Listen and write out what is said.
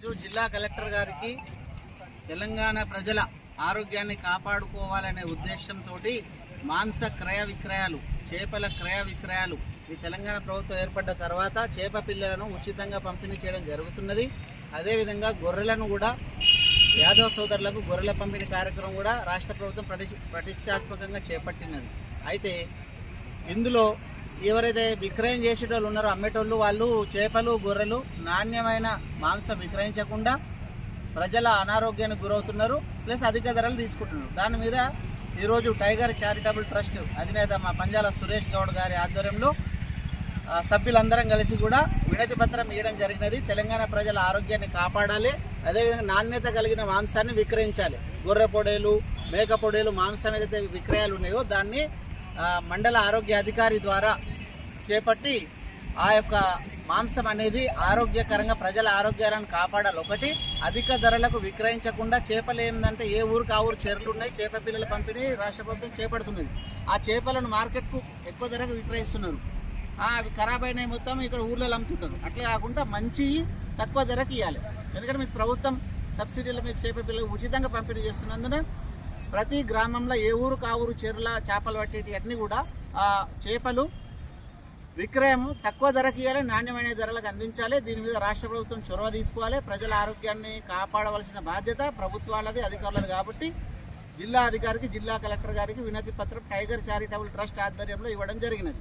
ఈరోజు జిల్లా కలెక్టర్ గారికి తెలంగాణ ప్రజల ఆరోగ్యాన్ని కాపాడుకోవాలనే ఉద్దేశంతో మాంస క్రయ విక్రయాలు చేపల క్రయ విక్రయాలు ఈ తెలంగాణ ప్రభుత్వం ఏర్పడ్డ తర్వాత చేప పిల్లలను ఉచితంగా పంపిణీ చేయడం జరుగుతున్నది. అదేవిధంగా గొర్రెలను కూడా యాదవ సోదరులకు గొర్రెల పంపిణీ కార్యక్రమం కూడా రాష్ట్ర ప్రభుత్వం ప్రతిష్టాత్మకంగా చేపట్టినది. అయితే ఇందులో ఎవరైతే విక్రయం చేసేటోళ్ళు ఉన్నారో అమ్మేటోళ్ళు వాళ్ళు చేపలు గొర్రెలు నాణ్యమైన మాంసం విక్రయించకుండా ప్రజల అనారోగ్యానికి గురవుతున్నారు. ప్లస్ అధిక ధరలు తీసుకుంటున్నారు. దాని మీద ఈరోజు టైగర్ చారిటబుల్ ట్రస్ట్ అధినేత మా పంజాల సురేష్ గౌడ్ గారి ఆధ్వర్యంలో సభ్యులందరం కలిసి కూడా వినతి పత్రం ఇవ్వడం జరిగినది. తెలంగాణ ప్రజల ఆరోగ్యాన్ని కాపాడాలి. అదేవిధంగా నాణ్యత కలిగిన మాంసాన్ని విక్రయించాలి. గొర్రె పొడేలు మేక పొడేలు మాంసం ఏదైతే విక్రయాలు ఉన్నాయో దాన్ని మండల ఆరోగ్య అధికారి ద్వారా చేపట్టి ఆ యొక్క మాంసం అనేది ఆరోగ్యకరంగా ప్రజల ఆరోగ్యాలను కాపాడాలి. ఒకటి అధిక ధరలకు విక్రయించకుండా చేపలు ఏంటంటే ఏ ఊరికి ఆ ఊరు చెరువులు ఉన్నాయి చేప పిల్లల పంపిణీ రాష్ట్ర ప్రభుత్వం చేపడుతున్నది. ఆ చేపలను మార్కెట్కు ఎక్కువ ధరకు విక్రయిస్తున్నారు. అవి ఖరాబ్ అయినాయి మొత్తం ఇక్కడ ఊర్లలో అమ్ముతుంటారు. అట్లా కాకుండా మంచి తక్కువ ధరకు ఇవ్వాలి ఎందుకంటే మీకు ప్రభుత్వం సబ్సిడీలు మీకు చేప పిల్లలు ఉచితంగా పంపిణీ చేస్తున్నందున ప్రతి గ్రామంలో ఏ ఊరు కావురు చెరుల చేపలు పట్టేటి అన్నీ కూడా ఆ చేపలు విక్రయం తక్కువ ధరకు ఇవ్వాలి నాణ్యమైన ధరలకు అందించాలి. దీని మీద రాష్ట్ర ప్రభుత్వం చొరవ తీసుకోవాలి. ప్రజల ఆరోగ్యాన్ని కాపాడవలసిన బాధ్యత ప్రభుత్వాలది అధికారులది కాబట్టి జిల్లా అధికారికి జిల్లా కలెక్టర్ గారికి వినతి పత్రం టైగర్ చారిటబుల్ ట్రస్ట్ ఆధ్వర్యంలో ఇవ్వడం జరిగినది.